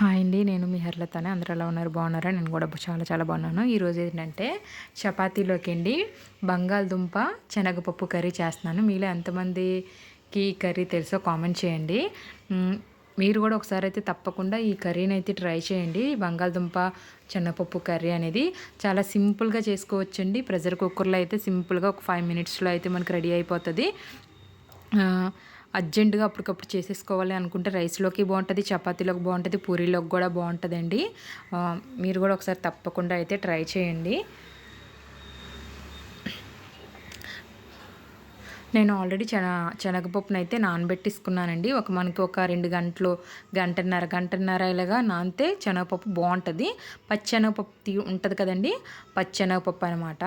Hi అండి నేను మీ హర్లతనే. అందరూ ఎలా ఉన్నారు? బాగున్నారా? నేను కూడా చాలా చాలా బాగున్నాను. ఈరోజు ఏంటంటే చపాతీలోకి అండి బంగాళదుంప శనగపప్పు కర్రీ చేస్తున్నాను. మీలో ఎంతమందికి ఈ కర్రీ తెలుసో కామెంట్ చేయండి. మీరు కూడా ఒకసారి అయితే తప్పకుండా ఈ కర్రీని అయితే ట్రై చేయండి. బంగాళదుంప శనగపప్పు కర్రీ అనేది చాలా సింపుల్గా చేసుకోవచ్చండి. ప్రెషర్ కుక్కర్లో అయితే సింపుల్గా ఒక ఫైవ్ మినిట్స్లో అయితే మనకు రెడీ అయిపోతుంది. అర్జెంటుగా అప్పటికప్పుడు చేసేసుకోవాలి అనుకుంటే రైస్లోకి బాగుంటుంది చపాతీలోకి బాగుంటుంది పూరీలోకి కూడా బాగుంటుందండి. మీరు కూడా ఒకసారి తప్పకుండా అయితే ట్రై చేయండి. నేను ఆల్రెడీ చెన శనగపప్పును అయితే నానబెట్టిసుకున్నానండి. ఒక మనకి ఒక రెండు గంటలు గంటన్నర గంటన్నర ఇలాగా నానితే శనగపప్పు బాగుంటుంది. పచ్చెనగపప్పు ఉంటుంది కదండి పచ్చెనగపప్పు అనమాట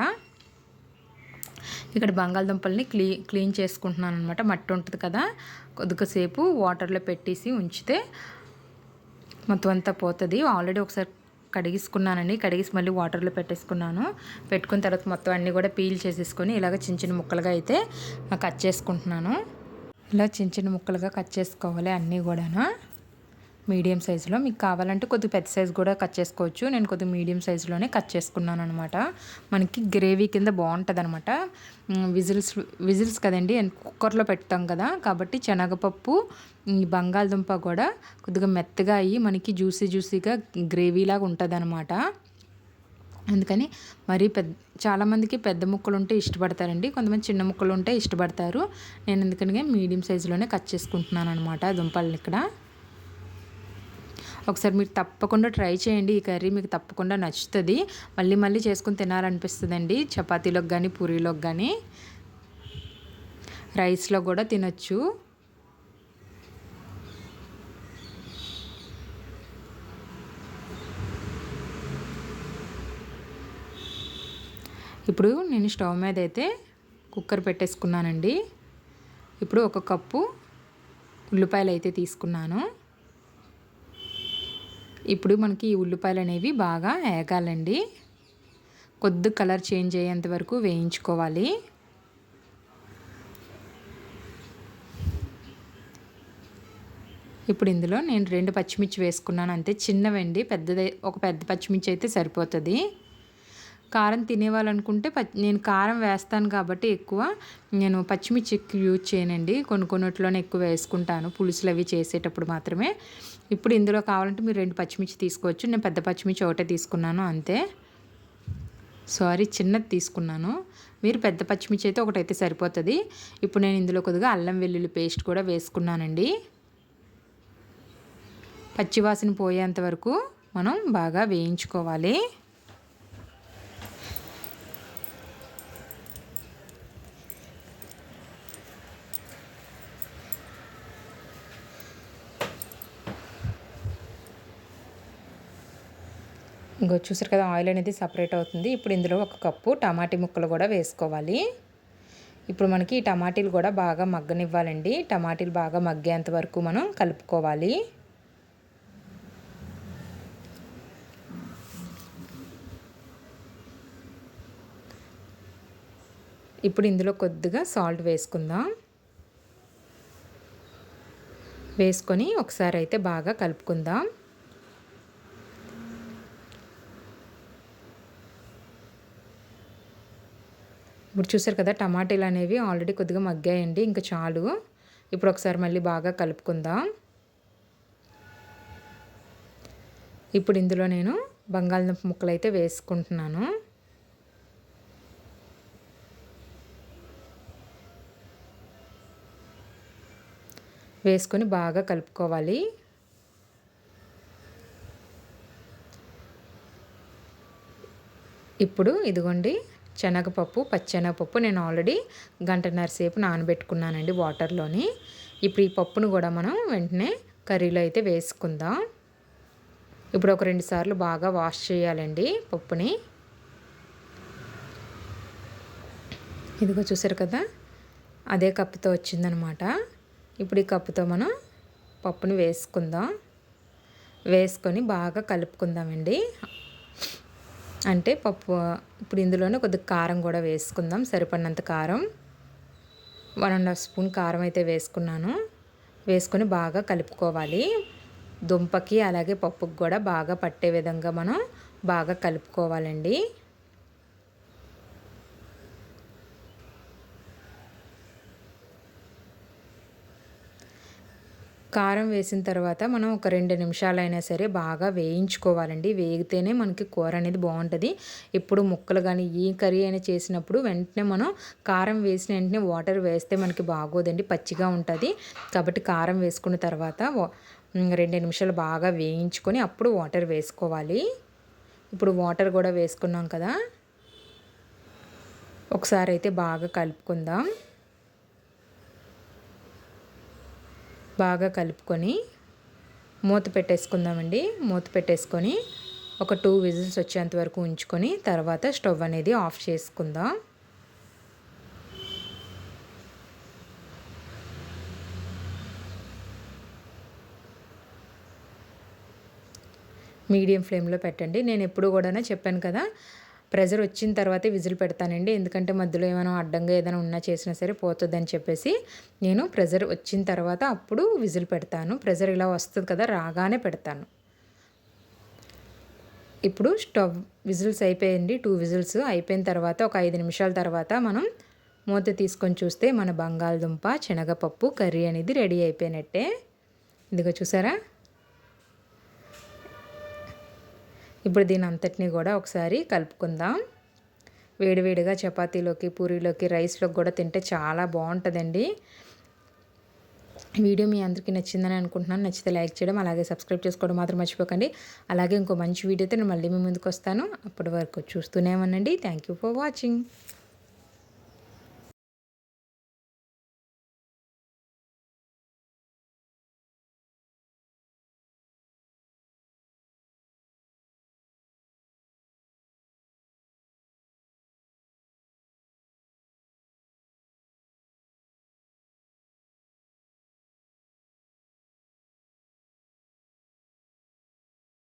ఇక్కడ బంగాళదుంపల్ని క్లీ క్లీన్ చేసుకుంటున్నాను అనమాట మట్టి ఉంటుంది కదా కొద్దిసేపు వాటర్లో పెట్టేసి ఉంచితే మొత్తం అంతా పోతుంది. ఆల్రెడీ ఒకసారి కడిగిసుకున్నానండి. కడిగిసి మళ్ళీ వాటర్లో పెట్టేసుకున్నాను. పెట్టుకున్న తర్వాత మొత్తం అన్నీ కూడా పీల్ చేసేసుకొని ఇలాగ చిన్న చిన్న ముక్కలుగా అయితే కట్ చేసుకుంటున్నాను. ఇలా చిన్న చిన్న ముక్కలుగా కట్ చేసుకోవాలి అన్నీ కూడాను. మీడియం సైజులో మీకు కావాలంటే కొద్దిగా పెద్ద సైజు కూడా కట్ చేసుకోవచ్చు. నేను కొద్దిగా మీడియం సైజులోనే కట్ చేసుకున్నాను అనమాట మనకి గ్రేవీ కింద బాగుంటుంది అనమాట విజిల్స్ విజిల్స్ కదండి కుక్కర్లో పెడతాం కదా కాబట్టి శనగపప్పు బంగాళదుంప కూడా కొద్దిగా మెత్తగా అయ్యి మనకి జ్యూసీ జ్యూసీగా గ్రేవీలాగా ఉంటుంది అనమాట అందుకని మరీ పెద్ద చాలామందికి పెద్ద ముక్కలు ఉంటే ఇష్టపడతారండి కొంతమంది చిన్న ముక్కలు ఉంటే ఇష్టపడతారు. నేను ఎందుకని మీడియం సైజులోనే కట్ చేసుకుంటున్నాను అనమాట దుంపల్ని ఇక్కడ. ఒకసారి మీరు తప్పకుండా ట్రై చేయండి. ఈ కర్రీ మీకు తప్పకుండా నచ్చుతుంది. మళ్ళీ మళ్ళీ చేసుకుని తినాలనిపిస్తుందండి. చపాతీలోకి కానీ పూరీలోకి కానీ రైస్లో కూడా తినచ్చు. ఇప్పుడు నేను స్టవ్ మీద అయితే కుక్కర్ పెట్టేసుకున్నానండి. ఇప్పుడు ఒక కప్పు ఉల్లిపాయలు అయితే తీసుకున్నాను. ఇప్పుడు మనకి ఈ ఉల్లిపాయలు అనేవి బాగా ఏగాలండి. కొద్ది కలర్ చేంజ్ అయ్యేంత వరకు వేయించుకోవాలి. ఇప్పుడు ఇందులో నేను రెండు పచ్చిమిర్చి వేసుకున్నాను. అంతే చిన్నవండి. పెద్దది ఒక పెద్ద పచ్చిమిర్చి అయితే సరిపోతుంది. కారం తినేవాళ్ళనుకుంటే నేను కారం వేస్తాను కాబట్టి ఎక్కువ నేను పచ్చిమిర్చి ఎక్కువ యూజ్ చేయనండి. కొన్ని కొన్నిట్లోనే ఎక్కువ వేసుకుంటాను. పులుసులు అవి చేసేటప్పుడు మాత్రమే. ఇప్పుడు ఇందులో కావాలంటే మీరు రెండు పచ్చిమిర్చి తీసుకోవచ్చు. నేను పెద్ద పచ్చిమిర్చి ఒకటే తీసుకున్నాను అంతే. సారీ చిన్నది తీసుకున్నాను. మీరు పెద్ద పచ్చిమిర్చి అయితే ఒకటైతే సరిపోతుంది. ఇప్పుడు నేను ఇందులో కొద్దిగా అల్లం వెల్లుల్లి పేస్ట్ కూడా వేసుకున్నానండి. పచ్చివాసన పోయేంత వరకు మనం బాగా వేయించుకోవాలి. ఇంకో చూసారు కదా ఆయిల్ అనేది సపరేట్ అవుతుంది. ఇప్పుడు ఇందులో ఒక కప్పు టమాటీ ముక్కలు కూడా వేసుకోవాలి. ఇప్పుడు మనకి ఈ టమాటీలు కూడా బాగా మగ్గనివ్వాలండి. టమాటీలు బాగా మగ్గేంత వరకు మనం కలుపుకోవాలి. ఇప్పుడు ఇందులో కొద్దిగా సాల్ట్ వేసుకుందాం. వేసుకొని ఒకసారి అయితే బాగా కలుపుకుందాం. ఇప్పుడు చూసారు కదా టమాటాలు అనేవి ఆల్రెడీ కొద్దిగా మగ్గాయండి ఇంకా చాలు. ఇప్పుడు ఒకసారి మళ్ళీ బాగా కలుపుకుందాం. ఇప్పుడు ఇందులో నేను బంగాళదుంప ముక్కలు అయితే వేసుకుంటున్నాను. వేసుకొని బాగా కలుపుకోవాలి. ఇప్పుడు ఇదిగోండి శనగపప్పు పచ్చెనగపప్పు నేను ఆల్రెడీ గంటన్నర సేపు నానబెట్టుకున్నానండి వాటర్లోని. ఇప్పుడు ఈ పప్పును కూడా మనం వెంటనే కర్రీలో అయితే వేసుకుందాం. ఇప్పుడు ఒక రెండు సార్లు బాగా వాష్ చేయాలండి పప్పుని. ఇదిగో చూసారు కదా అదే కప్పుతో వచ్చిందనమాట. ఇప్పుడు ఈ కప్పుతో మనం పప్పుని వేసుకుందాం. వేసుకొని బాగా కలుపుకుందామండి. అంటే పప్పు ఇప్పుడు ఇందులోనే కొద్దిగా కారం కూడా వేసుకుందాం. సరిపడినంత కారం. వన్ అండ్ హాఫ్ స్పూన్ కారం అయితే వేసుకున్నాను. వేసుకొని బాగా కలుపుకోవాలి. దుంపకి అలాగే పప్పుకి కూడా బాగా పట్టే విధంగా మనం బాగా కలుపుకోవాలండి. కారం వేసిన తర్వాత మనం ఒక రెండు నిమిషాలైనా సరే బాగా వేయించుకోవాలండి. వేగితేనే మనకి కూర అనేది బాగుంటుంది. ఇప్పుడు ముక్కలు కానీ ఏ కర్రీ అయినా చేసినప్పుడు వెంటనే మనం కారం వేసిన వెంటనే వాటర్ వేస్తే మనకి బాగోదండి. పచ్చిగా ఉంటుంది. కాబట్టి కారం వేసుకున్న తర్వాత రెండు నిమిషాలు బాగా వేయించుకొని అప్పుడు వాటర్ వేసుకోవాలి. ఇప్పుడు వాటర్ కూడా వేసుకున్నాం కదా. ఒకసారి అయితే బాగా కలుపుకుందాం. బాగా కలుపుకొని మూత పెట్టేసుకుందామండి. మూత పెట్టేసుకొని ఒక టూ విజిల్స్ వచ్చేంత వరకు ఉంచుకొని తర్వాత స్టవ్ అనేది ఆఫ్ చేసుకుందాం. మీడియం ఫ్లేమ్లో పెట్టండి. నేను ఎప్పుడు కూడా చెప్పాను కదా ప్రెజర్ వచ్చిన తర్వాతే విజిల్ పెడతానండి. ఎందుకంటే మధ్యలో ఏమైనా అడ్డంగా ఏదైనా ఉన్నా చేసినా సరే పోతుందని చెప్పేసి నేను ప్రెజర్ వచ్చిన తర్వాత అప్పుడు విజిల్ పెడతాను. ప్రెజర్ ఇలా వస్తుంది కదా రాగానే పెడతాను. ఇప్పుడు స్టవ్ విజిల్స్ అయిపోయింది. టూ విజిల్స్ అయిపోయిన తర్వాత ఒక ఐదు నిమిషాల తర్వాత మనం మూత తీసుకొని చూస్తే మన బంగాళదుంప శనగపప్పు కర్రీ అనేది రెడీ అయిపోయినట్టే. ఇదిగో చూసారా? ఇప్పుడు దీని అంతటిని కూడా ఒకసారి కలుపుకుందాం. వేడివేడిగా చపాతీలోకి పూరీలోకి రైస్లోకి కూడా తింటే చాలా బాగుంటుందండి. వీడియో మీ అందరికీ నచ్చిందని అనుకుంటున్నాను. నచ్చితే లైక్ చేయడం అలాగే సబ్స్క్రైబ్ చేసుకోవడం మాత్రం మర్చిపోకండి. అలాగే ఇంకో మంచి వీడియోతో నేను మళ్ళీ మీ ముందుకు వస్తాను. అప్పటి వరకు చూస్తూనే ఉండండి. Thank you for watching.